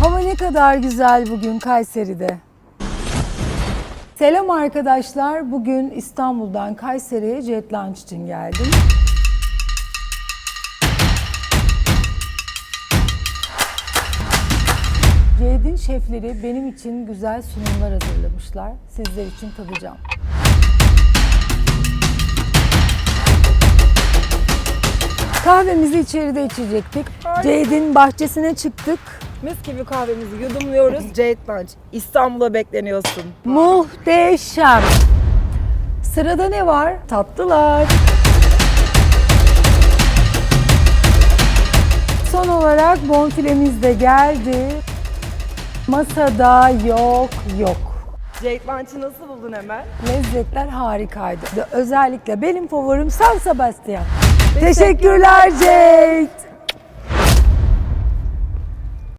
Hava ne kadar güzel bugün Kayseri'de. Selam arkadaşlar. Bugün İstanbul'dan Kayseri'ye jet lunch için geldim. Ceyd'in şefleri benim için güzel sunumlar hazırlamışlar. Sizler için tadacağım. Kahvemizi içeride içecektik. Ceyd'in bahçesine çıktık. Mis gibi kahvemizi yudumluyoruz. Jade Lunch. İstanbul'a bekleniyorsun. Muhteşem. Sırada ne var? Tatlılar. Son olarak bonfilemiz de geldi. Masada yok yok. Jade Lunch'ı nasıl buldun Emel? Lezzetler harikaydı. Özellikle benim favorim San Sebastian. Teşekkürler Jade.